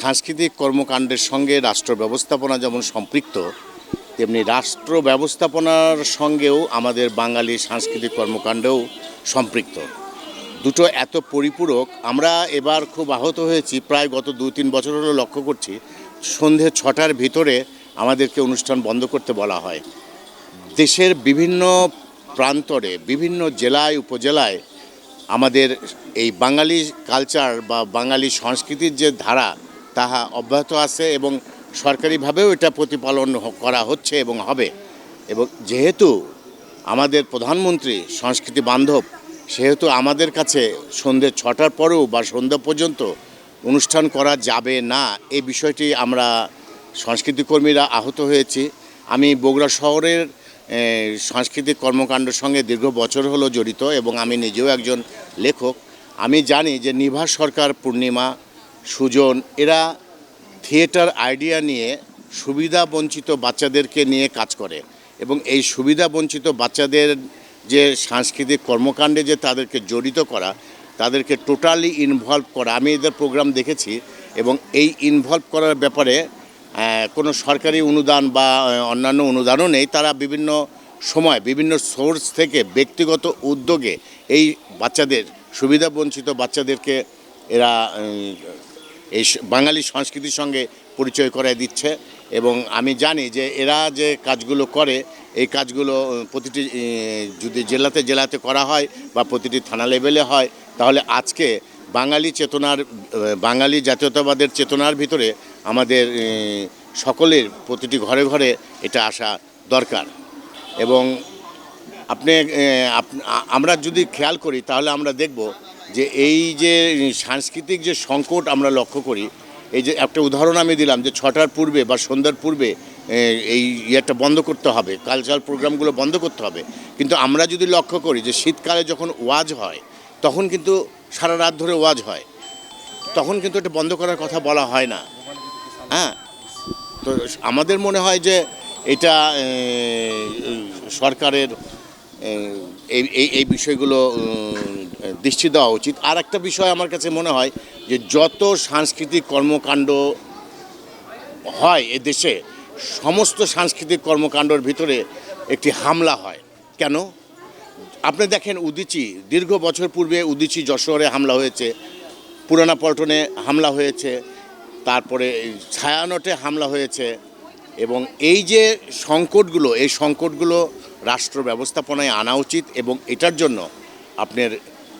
সাংস্কৃতিক কর্মকাণ্ডের সঙ্গে রাষ্ট্র ব্যবস্থাপনা যেমন সম্পৃক্ত, তেমনি রাষ্ট্র ব্যবস্থাপনার সঙ্গেও আমাদের বাঙালি সাংস্কৃতিক কর্মকাণ্ডেও সম্পৃক্ত। দুটো এত পরিপূরক, আমরা এবার খুব আহত হয়েছি, প্রায় গত দু তিন বছর হলো লক্ষ্য করছি, সন্ধে ছটার ভিতরে আমাদেরকে অনুষ্ঠান বন্ধ করতে বলা হয়। দেশের বিভিন্ন প্রান্তরে, বিভিন্ন জেলায়, উপজেলায় আমাদের এই বাঙালি কালচার বা বাঙালি সংস্কৃতির যে ধারা তাহা অব্যাহত আছে এবং সরকারিভাবেও এটা প্রতিপালন করা হচ্ছে এবং হবে। এবং যেহেতু আমাদের প্রধানমন্ত্রী সংস্কৃতি বান্ধব, সেহেতু আমাদের কাছে সন্ধ্যে ছটার পরেও বা সন্ধ্যা পর্যন্ত অনুষ্ঠান করা যাবে না এই বিষয়টি আমরা সংস্কৃতি কর্মীরা আহত হয়েছি। আমি বগুড়া শহরের সাংস্কৃতিক কর্মকাণ্ডের সঙ্গে দীর্ঘ বছর হলো জড়িত এবং আমি নিজেও একজন লেখক। আমি জানি যে নিভা সরকার পূর্ণিমা সুজন, এরা থিয়েটার আইডিয়া নিয়ে সুবিধা বঞ্চিত বাচ্চাদেরকে নিয়ে কাজ করে এবং এই সুবিধা বঞ্চিত বাচ্চাদের যে সাংস্কৃতিক কর্মকাণ্ডে যে তাদেরকে জড়িত করা, তাদেরকে টোটালি ইনভলভ করা, আমি এদের প্রোগ্রাম দেখেছি এবং এই ইনভলভ করার ব্যাপারে কোনো সরকারি অনুদান বা অন্যান্য অনুদানও নেই। তারা বিভিন্ন সময়, বিভিন্ন সোর্স থেকে ব্যক্তিগত উদ্যোগে এই বাচ্চাদের, সুবিধা বঞ্চিত বাচ্চাদেরকে এরা এই বাঙালি সংস্কৃতির সঙ্গে পরিচয় করায় দিচ্ছে এবং আমি জানি যে এরা যে কাজগুলো করে, এই কাজগুলো প্রতিটি যদি জেলাতে জেলাতে করা হয় বা প্রতিটি থানা লেভেলে হয়, তাহলে আজকে বাঙালি চেতনার বাঙালি জাতীয়তাবাদের চেতনার ভিতরে আমাদের সকলের প্রতিটি ঘরে ঘরে এটা আসা দরকার। এবং আপনি আমরা যদি খেয়াল করি, তাহলে আমরা দেখব যে এই যে সাংস্কৃতিক যে সংকট আমরা লক্ষ্য করি, এই যে একটা উদাহরণ আমি দিলাম যে ছটার পূর্বে বা সন্ধ্যার পূর্বে এই ইয়েটা বন্ধ করতে হবে কালচারাল প্রোগ্রামগুলো বন্ধ করতে হবে। কিন্তু আমরা যদি লক্ষ্য করি যে শীতকালে যখন ওয়াজ হয়, তখন কিন্তু সারা রাত ধরে ওয়াজ হয়। তখন কিন্তু এটা বন্ধ করার কথা বলা হয় না। হ্যাঁ? তো আমাদের মনে হয় যে এটা সরকারের এই এই বিষয়গুলো দৃষ্টি দেওয়া উচিত। আর একটা বিষয় আমার কাছে মনে হয় যে যত সাংস্কৃতিক কর্মকাণ্ড হয় এ দেশে, সমস্ত সাংস্কৃতিক কর্মকাণ্ডর ভিতরে একটি হামলা হয়। কেন? আপনি দেখেন উদিচি, দীর্ঘ বছর পূর্বে উদিচি যশোরে হামলা হয়েছে, পুরানা পল্টনে হামলা হয়েছে, তারপরে ছায়ানটে হামলা হয়েছে এবং এই যে সংকটগুলো, এই সংকটগুলো রাষ্ট্র ব্যবস্থাপনায় আনা উচিত এবং এটার জন্য আপনার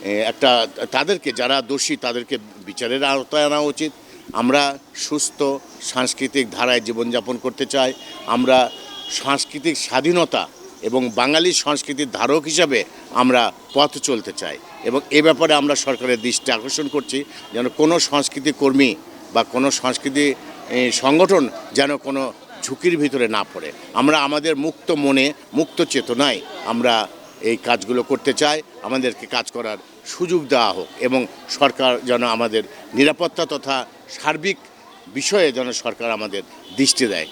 একটা, তাদেরকে, যারা দোষী, তাদেরকে বিচারের আওতায় আনা উচিত। আমরা সুস্থ সাংস্কৃতিক ধারায় জীবনযাপন করতে চাই। আমরা সাংস্কৃতিক স্বাধীনতা এবং বাঙালি সংস্কৃতির ধারক হিসাবে আমরা পথ চলতে চাই এবং এ ব্যাপারে আমরা সরকারের দৃষ্টি আকর্ষণ করছি যেন কোনো সংস্কৃতি কর্মী বা কোনো সংস্কৃতি সংগঠন যেন কোনো ঝুঁকির ভিতরে না পড়ে। আমরা আমাদের মুক্ত মনে, মুক্ত চেতনায় আমরা এই কাজগুলো করতে চায়, আমাদেরকে কাজ করার সুযোগ দেওয়া হোক এবং সরকার যেন আমাদের নিরাপত্তা তথা সার্বিক বিষয়ে যেন সরকার আমাদের দৃষ্টি দেয়।